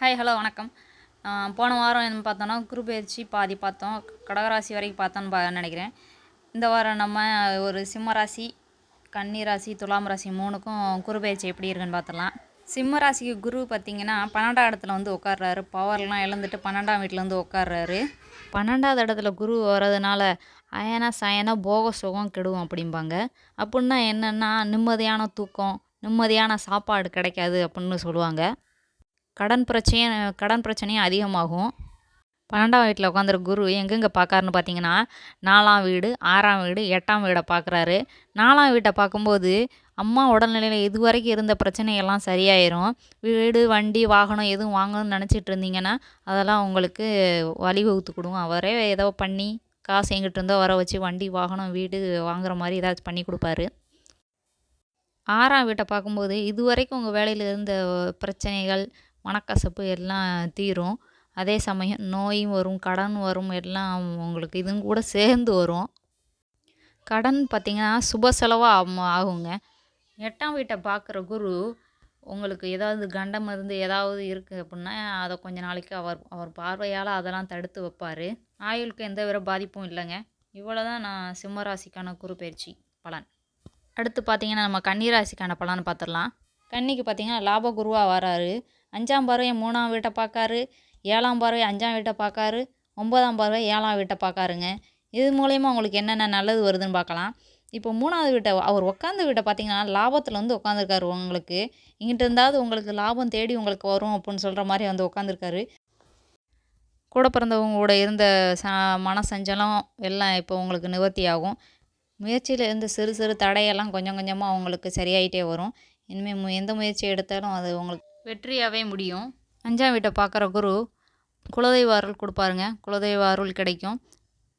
Hi hello வணக்கம். போன வாரம் என்ன பார்த்தோன்னா குரு பயிற்சி பாதி பார்த்தோம். கடகராசி வரைக்கும் பார்த்தோன்னு பா நினைக்கிறேன். இந்த வாரம் நம்ம ஒரு சிம்ம ராசி கன்னி ராசி துலாம் ராசி மூணுக்கும் குரு பயிற்சி எப்படி இருக்குன்னு பார்த்துடலாம். சிம்ம ராசிக்கு குரு பார்த்திங்கன்னா பன்னெண்டாம் இடத்துல வந்து உட்கார்றாரு. பவர்லாம் இழந்துட்டு பன்னெண்டாம் வீட்டில் வந்து உட்கார்றாரு. பன்னெண்டாவது இடத்துல குரு வர்றதுனால அயனா சயனா போக சுகம் கெடுவோம் அப்படிம்பாங்க. அப்படின்னா என்னென்னா நிம்மதியான தூக்கம் நிம்மதியான சாப்பாடு கிடைக்காது அப்படின்னு சொல்லுவாங்க. கடன் பிரச்சனையும் கடன் பிரச்சனையும் அதிகமாகும். பன்னெண்டாம் வீட்டில் உட்காந்துரு குரு எங்கெங்கே பார்க்காருன்னு பார்த்தீங்கன்னா நாலாம் வீடு ஆறாம் வீடு எட்டாம் வீடை பார்க்குறாரு. நாலாம் வீட்டை பார்க்கும்போது அம்மா உடல்நிலையில் இது வரைக்கும் இருந்த பிரச்சனையெல்லாம் சரியாயிரும். வீடு வண்டி வாகனம் எதுவும் வாங்கணும்னு நினச்சிட்டு இருந்தீங்கன்னா அதெல்லாம் உங்களுக்கு வழிவகுத்து கொடுங்க அவரே ஏதோ பண்ணி காசு எங்கிட்ட இருந்தோ வர வச்சு வண்டி வாகனம் வீடு வாங்குற மாதிரி ஏதாச்சும் பண்ணி கொடுப்பாரு. ஆறாம் வீட்டை பார்க்கும்போது இது வரைக்கும் உங்கள் வேலையில் இருந்த பிரச்சனைகள் மனக்கசப்பு எல்லாம் தீரும். அதே சமயம் நோயும் வரும் கடன் வரும் எல்லாம் உங்களுக்கு இதுவும் கூட சேர்ந்து வரும். கடன் பார்த்திங்கன்னா சுப செலவாக ஆகுங்க. எட்டாம் வீட்டை பார்க்குற குரு உங்களுக்கு ஏதாவது கண்டம் மருந்து ஏதாவது இருக்குது அப்படின்னா அதை கொஞ்ச நாளைக்கு அவர் அவர் பார்வையால் அதெல்லாம் தடுத்து வைப்பார். ஆயுளுக்கு எந்த வித பாதிப்பும் இல்லைங்க. இவ்வளோ தான் நான் சிம்மராசிக்கான குரு பயிற்சி பலன். அடுத்து பார்த்திங்கன்னா நம்ம கன்னிராசிக்கான பலன் பார்த்துடலாம். கன்னிக்கு பார்த்தீங்கன்னா லாப குருவாக வராரு. அஞ்சாம் பார்வை மூணாம் வீட்டை பார்க்காரு ஏழாம் பார்வை அஞ்சாம் வீட்டை பார்க்காரு ஒன்பதாம் பார்வை ஏழாம் வீட்டை பார்க்காருங்க. இது மூலயமா உங்களுக்கு என்னென்ன நல்லது வருதுன்னு பார்க்கலாம். இப்போ மூணாவது வீட்டை அவர் உட்காந்து வீட்டை பார்த்தீங்கன்னா லாபத்தில் வந்து உட்காந்துருக்காரு உங்களுக்கு. இங்கிட்ட இருந்தாவது உங்களுக்கு லாபம் தேடி உங்களுக்கு வரும் அப்படின்னு சொல்கிற மாதிரி வந்து உட்காந்துருக்காரு கூட பிறந்தவங்க கூட இருந்த ச மன சஞ்சலம் எல்லாம் இப்போ உங்களுக்கு நிவர்த்தி ஆகும். முயற்சியில் இருந்த சிறு சிறு தடையெல்லாம் கொஞ்சம் கொஞ்சமாக உங்களுக்கு சரியாயிட்டே வரும். இனிமேல் மு எந்த முயற்சி எடுத்தாலும் அது உங்களுக்கு வெற்றியாகவே முடியும். அஞ்சாம் வீட்டை பார்க்குற குரு குலதெய்வ அருள் கொடுப்பாருங்க. குலதெய்வ அருள் கிடைக்கும்.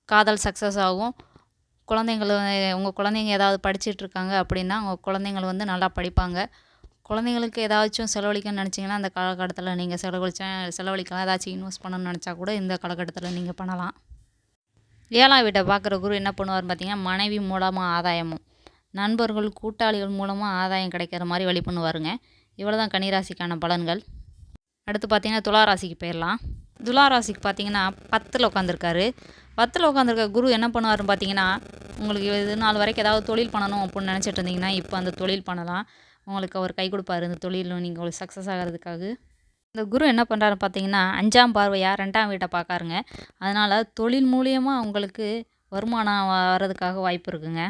காதல் சக்ஸஸ் ஆகும். குழந்தைங்கள உங்கள் குழந்தைங்க ஏதாவது படிச்சிட்டு இருக்காங்க அப்படின்னா உங்கள் குழந்தைங்கள வந்து நல்லா படிப்பாங்க. குழந்தைங்களுக்கு ஏதாச்சும் செலவழிக்கணும்னு நினச்சிங்கன்னா அந்த காலகட்டத்தில் நீங்கள் செலவழிச்சா செலவழிக்கலாம். ஏதாச்சும் இன்வெஸ்ட் பண்ணணும்னு நினச்சா கூட இந்த காலகட்டத்தில் நீங்கள் பண்ணலாம். ஏழாம் வீட்டை பார்க்குற குரு என்ன பண்ணுவார் பார்த்தீங்கன்னா மனைவி மூலமாக ஆதாயமும். நண்பர்கள் கூட்டாளிகள் மூலமாக ஆதாயம் கிடைக்கிற மாதிரி வழி பண்ணுவாருங்க. இவ்வளோ தான் கன்னிராசிக்கான பலன்கள். அடுத்து பார்த்தீங்கன்னா துளாராசிக்கு போயிடலாம் துளாராசிக்கு பார்த்தீங்கன்னா பத்தில் உட்காந்துருக்காரு பத்தில் உட்காந்துருக்க குரு என்ன பண்ணுவாருன்னு பார்த்தீங்கன்னா உங்களுக்கு இது நாள் வரைக்கும் ஏதாவது தொழில் பண்ணணும் அப்படின்னு நினச்சிட்டு இருந்தீங்கன்னா இப்போ அந்த தொழில் பண்ணலாம். உங்களுக்கு அவர் கை கொடுப்பாரு இந்த தொழிலில் நீங்கள் ஒரு சக்ஸஸ் ஆகிறதுக்காக. இந்த குரு என்ன பண்ணுறாருன்னு பார்த்தீங்கன்னா அஞ்சாம் பார்வையாக ரெண்டாம் வீட்டை பார்க்காருங்க அதனால் தொழில் மூலியமாக உங்களுக்கு வருமானம் வர்றதுக்காக வாய்ப்பு இருக்குங்க.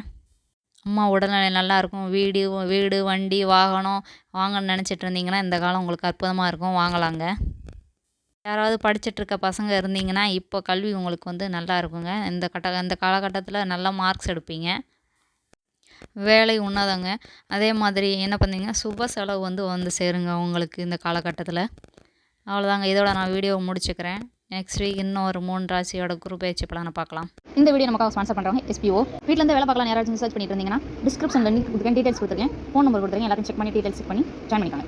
அம்மா உடல்நிலை நல்லா இருக்கும் வீடு வீடு வண்டி வாகனம் வாங்கணும்னு நினச்சிட்டு இருந்தீங்கன்னா இந்த காலம் உங்களுக்கு அற்புதமாக இருக்கும். வாங்கலாங்க. யாராவது படிச்சிட்டுருக்க பசங்க இருந்தீங்கன்னா இப்போ கல்வி உங்களுக்கு வந்து நல்லா இருக்குங்க இந்த கட்ட இந்த காலகட்டத்தில் நல்ல மார்க்ஸ் எடுப்பீங்க. வேலை உன்னதங்க. அதே மாதிரி என்ன பண்ணீங்க சுப செலவு வந்து வந்து சேருங்க உங்களுக்கு இந்த காலகட்டத்தில். அவ்வளோதாங்க இதோட நான் வீடியோவை முடிச்சுக்கிறேன். நெக்ஸ்ட் வீக் இன்னும் ஒரு மூணு ராசியோட குரூப் ஏச்சு பலனை பார்க்கலாம். இந்த வீடியோ நமக்காக ஸ்பான்சர் பண்ணுறவங்க எஸ்பிஓ வீட்டிலேருந்து வேலை பார்க்கலாம். யாராச்சும் சர்ச் பண்ணிட்டு இருந்தீங்கன்னா டிஸ்கிரிப்ஷனில் லிங்க் கொடுத்துருக்கேன் டீடைல்ஸ் கொடுத்துருக்கேன். ஃபோன் நம்பர் கொடுத்துருக்கேன். எல்லாத்தையும் செக் பண்ணி டீடைல்ஸ் செக் பண்ணி ஜாயின் பண்ணிக்கோங்க.